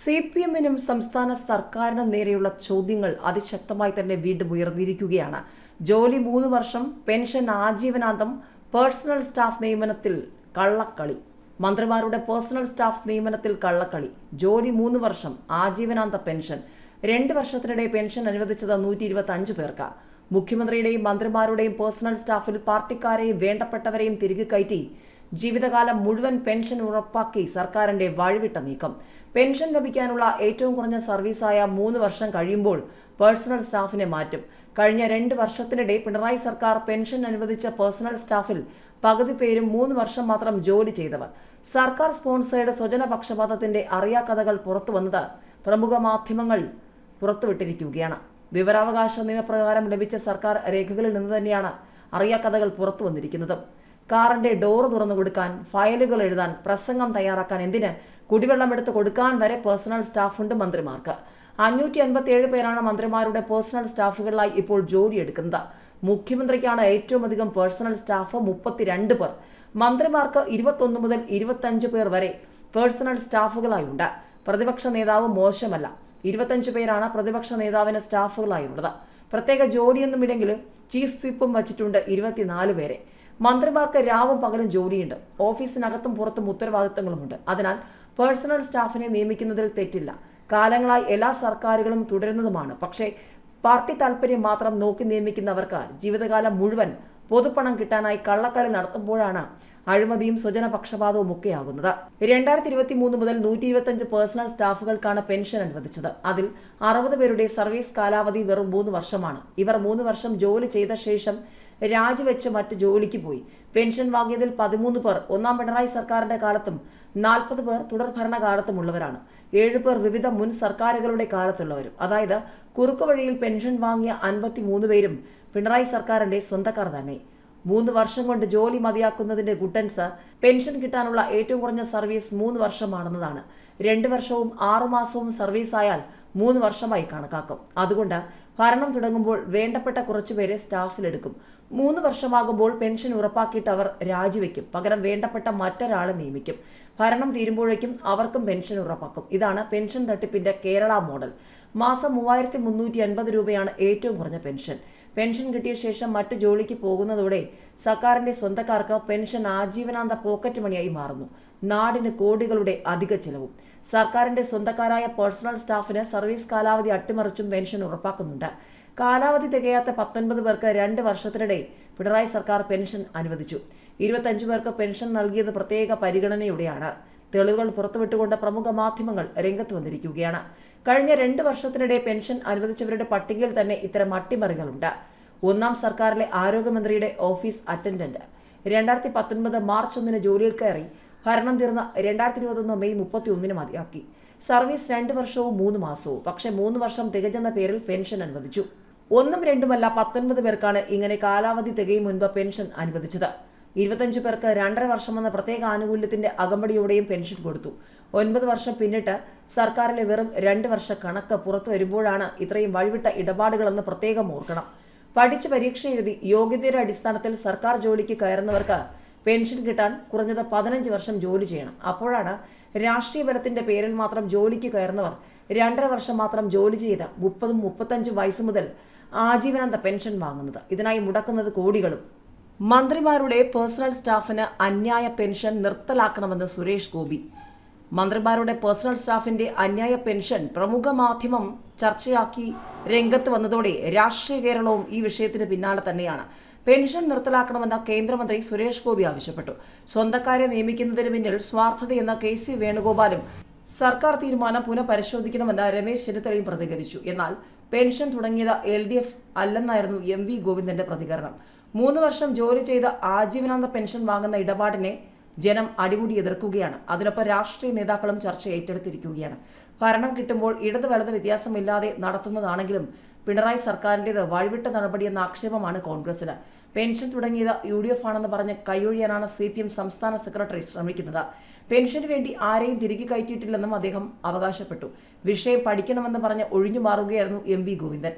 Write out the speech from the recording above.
C P എമ്മിനും സംസ്ഥാന സർക്കാരിനും നേരെയുള്ള ചോദ്യങ്ങൾ അതിശക്തമായി തന്നെ വീണ്ടും ഉയർന്നിരിക്കുകയാണ്. ജോലി മൂന്ന് വർഷം പെൻഷൻ ആജീവനാന്തം പേഴ്സണൽ സ്റ്റാഫ് നിയമനത്തിൽ കള്ളക്കളി. മന്ത്രിമാരുടെ പേഴ്സണൽ സ്റ്റാഫ് നിയമനത്തിൽ കള്ളക്കളി. ജോലി മൂന്ന് വർഷം ആജീവനാന്ത പെൻഷൻ. രണ്ട് വർഷത്തിനിടെ പെൻഷൻ അനുവദിച്ചത് നൂറ്റി ഇരുപത്തി അഞ്ച് പേർക്ക്. മുഖ്യമന്ത്രിയുടെയും മന്ത്രിമാരുടെയും പേഴ്സണൽ സ്റ്റാഫിൽ പാർട്ടിക്കാരെയും വേണ്ടപ്പെട്ടവരെയും തിരികെ കയറ്റി ജീവിതകാലം മുഴുവൻ പെൻഷൻ ഉറപ്പാക്കി സർക്കാരിന്റെ വഴിവിട്ട നീക്കം. പെൻഷൻ ലഭിക്കാനുള്ള ഏറ്റവും കുറഞ്ഞ സർവീസായ മൂന്ന് വർഷം കഴിയുമ്പോൾ പേഴ്സണൽ സ്റ്റാഫിനെ മാറ്റും. കഴിഞ്ഞ രണ്ട് വർഷത്തിനിടെ പിണറായി സർക്കാർ പെൻഷൻ അനുവദിച്ച പേഴ്സണൽ സ്റ്റാഫിൽ പകുതി പേരും മൂന്ന് വർഷം മാത്രം ജോലി ചെയ്തവർ. സർക്കാർ സ്പോൺസേഡ് സ്വജന പക്ഷപാതത്തിന്റെ അറിയാക്കഥകൾ പുറത്തു വന്നത് പ്രമുഖ മാധ്യമങ്ങൾ പുറത്തുവിട്ടിരിക്കുകയാണ്. വിവരാവകാശ നിയമപ്രകാരം ലഭിച്ച സർക്കാർ രേഖകളിൽ നിന്ന് തന്നെയാണ് അറിയാക്കഥകൾ പുറത്തു വന്നിരിക്കുന്നത്. കാറിന്റെ ഡോർ തുറന്നു കൊടുക്കാൻ ഫയലുകൾ എഴുതാൻ പ്രസംഗം തയ്യാറാക്കാൻ എന്തിന് കുടിവെള്ളം എടുത്ത് കൊടുക്കാൻ വരെ പേഴ്സണൽ സ്റ്റാഫുണ്ട് മന്ത്രിമാർക്ക്. അഞ്ഞൂറ്റി അൻപത്തി ഏഴ് പേരാണ് മന്ത്രിമാരുടെ പേഴ്സണൽ സ്റ്റാഫുകളായി ഇപ്പോൾ ജോലിയെടുക്കുന്നത് മുഖ്യമന്ത്രിക്കാണ് ഏറ്റവും അധികം പേഴ്സണൽ സ്റ്റാഫ് മുപ്പത്തിരണ്ട് പേർ. മന്ത്രിമാർക്ക് ഇരുപത്തൊന്ന് മുതൽ ഇരുപത്തഞ്ച് പേർ വരെ പേഴ്സണൽ സ്റ്റാഫുകളായുണ്ട്. പ്രതിപക്ഷ നേതാവ് മോശമല്ല. ഇരുപത്തഞ്ച് പേരാണ് പ്രതിപക്ഷ നേതാവിന് സ്റ്റാഫുകളായുള്ളത്. പ്രത്യേക ജോലിയൊന്നുമില്ലെങ്കിലും ചീഫ് വിപ്പും വച്ചിട്ടുണ്ട് ഇരുപത്തിനാല് പേരെ. മന്ത്രിമാർക്ക് രാവും പകലും ജോലിയുണ്ട്. ഓഫീസിനകത്തും പുറത്തും ഉത്തരവാദിത്തങ്ങളുമുണ്ട്. അതിനാൽ പേഴ്സണൽ സ്റ്റാഫിനെ നിയമിക്കുന്നതിൽ തെറ്റില്ല. കാലങ്ങളായി എല്ലാ സർക്കാരുകളും തുടരുന്നതുമാണ്. പക്ഷേ പാർട്ടി താല്പര്യം മാത്രം നോക്കി നിയമിക്കുന്നവർക്ക് ജീവിതകാലം മുഴുവൻ പൊതുപ്പണം കിട്ടാനായി കള്ളക്കളി നടത്തുമ്പോഴാണ് അഴിമതിയും സ്വജനപക്ഷപാതവും ഒക്കെയാകുന്നത്. രണ്ടായിരത്തി ഇരുപത്തി മൂന്ന് മുതൽ നൂറ്റി ഇരുപത്തഞ്ച് പേഴ്സണൽ സ്റ്റാഫുകൾക്കാണ് പെൻഷൻ അനുവദിച്ചത്. അതിൽ അറുപത് പേരുടെ സർവീസ് കാലാവധി വെറും മൂന്ന് വർഷമാണ്. ഇവർ മൂന്ന് വർഷം ജോലി ചെയ്ത ശേഷം രാജിവെച്ച് മറ്റ് ജോലിക്ക് പോയി. പെൻഷൻ വാങ്ങിയതിൽ പതിമൂന്ന് പേർ ഒന്നാം പിണറായി സർക്കാരിന്റെ കാലത്തും നാൽപ്പത് പേർ തുടർ ഭരണകാലത്തുമുള്ളവരാണ്. ഏഴ് പേർ വിവിധ മുൻ സർക്കാരുകളുടെ കാലത്തുള്ളവരും. അതായത് കുറുക്കു വഴിയിൽ പെൻഷൻ വാങ്ങിയ അൻപത്തി മൂന്ന് പേരും പിണറായി സർക്കാരിന്റെ സ്വന്തക്കാർ തന്നെ. മൂന്ന് വർഷം കൊണ്ട് ജോലി മതിയാക്കുന്നതിന്റെ ഗുട്ടൻസ് പെൻഷൻ കിട്ടാനുള്ള ഏറ്റവും കുറഞ്ഞ സർവീസ് മൂന്ന് വർഷമാണെന്നതാണ്. രണ്ട് വർഷവും ആറുമാസവും സർവീസ് ആയാൽ മൂന്ന് വർഷമായി കണക്കാക്കും. അതുകൊണ്ട് ഭരണം തുടങ്ങുമ്പോൾ വേണ്ടപ്പെട്ട കുറച്ചുപേരെ സ്റ്റാഫിലെടുക്കും. മൂന്ന് വർഷമാകുമ്പോൾ പെൻഷൻ ഉറപ്പാക്കിയിട്ട് അവർ രാജിവെക്കും. പകരം വേണ്ടപ്പെട്ട മറ്റൊരാളെ നിയമിക്കും. ഭരണം തീരുമ്പോഴേക്കും അവർക്കും പെൻഷൻ ഉറപ്പാക്കും. ഇതാണ് പെൻഷൻ തട്ടിപ്പിന്റെ കേരള മോഡൽ. മാസം മൂവായിരത്തി മുന്നൂറ്റി അൻപത് രൂപയാണ് ഏറ്റവും കുറഞ്ഞ പെൻഷൻ. പെൻഷൻ കിട്ടിയ ശേഷം മറ്റു ജോലിക്ക് പോകുന്നതോടെ സർക്കാരിന്റെ സ്വന്തക്കാർക്ക് പെൻഷൻ ആജീവനാന്ത പോക്കറ്റ് മണിയായി മാറുന്നു. നാടിന് കോടികളുടെ അധിക ചെലവും. സർക്കാരിന്റെ സ്വന്തക്കാരായ പേഴ്സണൽ സ്റ്റാഫിന് സർവീസ് കാലാവധി അട്ടിമറിച്ചും പെൻഷൻ ഉറപ്പാക്കുന്നുണ്ട്. കാലാവധി തികയാത്ത പത്തൊൻപത് പേർക്ക് രണ്ട് വർഷത്തിനിടെ പിണറായി സർക്കാർ പെൻഷൻ അനുവദിച്ചു. ഇരുപത്തഞ്ചു പേർക്ക് പെൻഷൻ നൽകിയത് പ്രത്യേക പരിഗണനയോടെയാണ്. തെളിവുകൾ പുറത്തുവിട്ടുകൊണ്ട് പ്രമുഖ മാധ്യമങ്ങൾ രംഗത്ത് വന്നിരിക്കുകയാണ്. കഴിഞ്ഞ രണ്ട് വർഷത്തിനിടെ പെൻഷൻ അനുവദിച്ചവരുടെ പട്ടികയിൽ തന്നെ ഇത്തരം അട്ടിമറികളുണ്ട്. ഒന്നാം സർക്കാരിലെ ആരോഗ്യമന്ത്രിയുടെ ഓഫീസ് അറ്റൻഡന്റ്. രണ്ടായിരത്തി പത്തൊൻപത് മാർച്ച് ഒന്നിന് ജോലിയിൽ കയറി ഭരണം തീർന്ന രണ്ടായിരത്തി ഇരുപത്തൊന്ന് മെയ് മുപ്പത്തി ഒന്നിന് മതിയാക്കി. സർവീസ് രണ്ട് വർഷവും മൂന്ന് മാസവും. പക്ഷേ മൂന്ന് വർഷം തികഞ്ഞെന്ന പേരിൽ പെൻഷൻ അനുവദിച്ചു. ഒന്നും രണ്ടുമല്ല പത്തൊൻപത് പേർക്കാണ് ഇങ്ങനെ കാലാവധി തികയും മുൻപ് പെൻഷൻ അനുവദിച്ചത്. ഇരുപത്തഞ്ച് പേർക്ക് രണ്ടര വർഷം എന്ന പ്രത്യേക ആനുകൂല്യത്തിന്റെ അകമ്പടിയോടെയും പെൻഷൻ കൊടുത്തു. ഒൻപത് വർഷം പിന്നിട്ട് സർക്കാരിലെ വെറും രണ്ട് വർഷ കണക്ക് പുറത്തു വരുമ്പോഴാണ് ഇത്രയും വഴിവിട്ട ഇടപാടുകളെന്ന് പ്രത്യേകം ഓർക്കണം. പഠിച്ച് പരീക്ഷ എഴുതി യോഗ്യതയുടെ അടിസ്ഥാനത്തിൽ സർക്കാർ ജോലിക്ക് കയറുന്നവർക്ക് പെൻഷൻ കിട്ടാൻ കുറഞ്ഞത് പതിനഞ്ച് വർഷം ജോലി ചെയ്യണം. അപ്പോഴാണ് രാഷ്ട്രീയ ബലത്തിന്റെ പേരിൽ മാത്രം ജോലിക്ക് കയറുന്നവർ രണ്ടര വർഷം മാത്രം ജോലി ചെയ്ത് മുപ്പതും മുപ്പത്തഞ്ചും വയസ്സ് മുതൽ ആജീവനാന്ത പെൻഷൻ വാങ്ങുന്നത്. ഇതിനായി മുടക്കുന്നത് കോടികളും. മന്ത്രിമാരുടെ പേഴ്സണൽ സ്റ്റാഫിന് അന്യായ പെൻഷൻ നിർത്തലാക്കണമെന്ന് സുരേഷ് ഗോപി. മന്ത്രിമാരുടെ പേഴ്സണൽ സ്റ്റാഫിന്റെ അന്യായ പെൻഷൻ പ്രമുഖ മാധ്യമം ചർച്ചയാക്കി രംഗത്ത് വന്നതോടെ രാഷ്ട്രീയ കേരളവും ഈ വിഷയത്തിന് പിന്നാലെ തന്നെയാണ്. പെൻഷൻ നിർത്തലാക്കണമെന്ന കേന്ദ്രമന്ത്രി സുരേഷ് ഗോപി ആവശ്യപ്പെട്ടു. സ്വന്തക്കാരെ നിയമിക്കുന്നതിന് പിന്നിൽ സ്വാർത്ഥതയെന്ന കെ സി വേണുഗോപാലും സർക്കാർ തീരുമാനം പുനഃപരിശോധിക്കണമെന്ന് രമേശ് ചെന്നിത്തലയും പ്രതികരിച്ചു. എന്നാൽ പെൻഷൻ തുടങ്ങിയത് എൽ ഡി എഫ് അല്ലെന്നായിരുന്നു എം വി ഗോവിന്ദന്റെ പ്രതികരണം. മൂന്ന് വർഷം ജോലി ചെയ്ത ആജീവനാന്ത പെൻഷൻ വാങ്ങുന്ന ഇടപാടിനെ ജനം അടിമുടി എതിർക്കുകയാണ്. അതിനൊപ്പം രാഷ്ട്രീയ നേതാക്കളും ചർച്ച ഏറ്റെടുത്തിരിക്കുകയാണ്. ഭരണം കിട്ടുമ്പോൾ ഇടത് വലത് വ്യത്യാസമില്ലാതെ നടത്തുന്നതാണെങ്കിലും പിണറായി സർക്കാരിന്റെത് വഴിവിട്ട നടപടിയെന്ന ആക്ഷേപമാണ് കോൺഗ്രസിന് പെൻഷൻ തുടങ്ങിയത് യു ഡി എഫ് ആണെന്ന് പറഞ്ഞ് കൈയൊഴിയാനാണ് സി പി എം സംസ്ഥാന സെക്രട്ടറി ശ്രമിക്കുന്നത്. പെൻഷന് വേണ്ടി ആരെയും തിരികെ കയറ്റിയിട്ടില്ലെന്നും അദ്ദേഹം അവകാശപ്പെട്ടു. വിഷയം പഠിക്കണമെന്ന് പറഞ്ഞ് ഒഴിഞ്ഞു മാറുകയായിരുന്നു എം വി ഗോവിന്ദൻ.